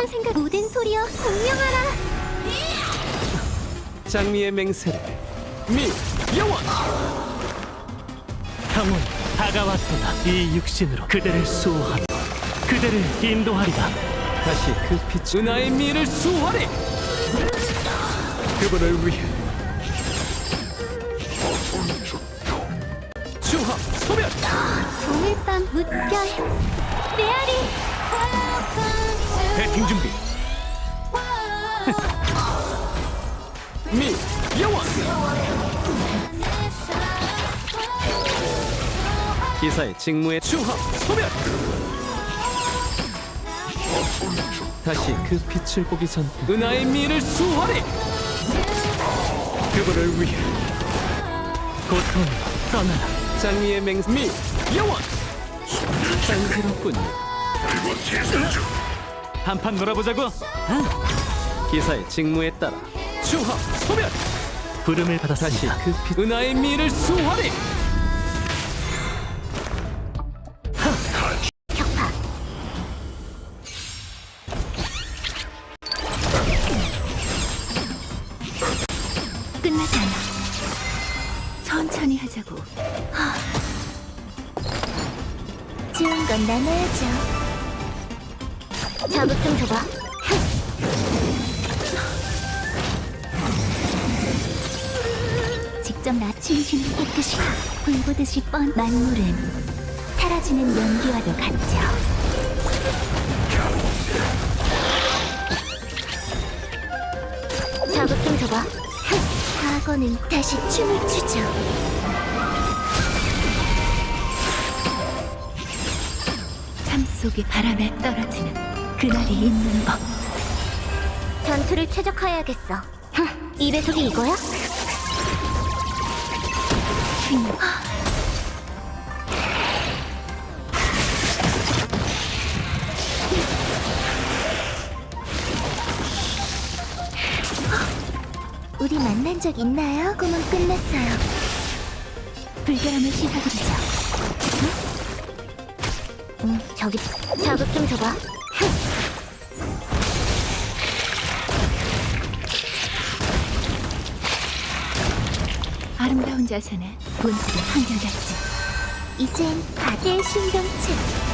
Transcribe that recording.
훌륭한 생각. 모든 소리여 공명하라. 장미의 맹세를 미 영원! 형은 다가왔도다 이 육신으로 그대를 수호하며 그대를 인도하리라. 다시 그 빛 은하의 미를 수호하리! 그분을 위해 주화 소멸! 오늘 밤 무별 미 영원 기사의 직무에 주화 소멸. 다시 그 빛을 보기 전 은하의 미를 수호하리. 그분을 위해 고통 떠나라. 장미의 맹세. 미 영원 쌍스럽군요. 한판 놀아보자고. 기사의 직무에 따라 주화 소멸! 부름을 받았습니다. 그빛 은하의 미를 수호하리! 격파 끝나지 않아. 천천히 하자고. 좋은 건 나눠야죠. 자극 좀 줘봐 직접 나 진심을 깨끗이 불보듯이 뻔 만물은 사라지는 연기와도 같죠. 자극 좀 줘봐. 과거는 다시 춤을 추죠. 삶 속의 바람에 떨어지는 그날이 있는 법. 전투를 최적화해야겠어. 흠, 이 배속이 이거야? 흠. 우리 만난 적 있나요? 꿈은 끝났어요. 불결함을 씻어드리죠. 응? 응, 저기 자극 좀 줘봐. 아름다운 자세는 본질이 한결같지. 이젠 바다의 신경체.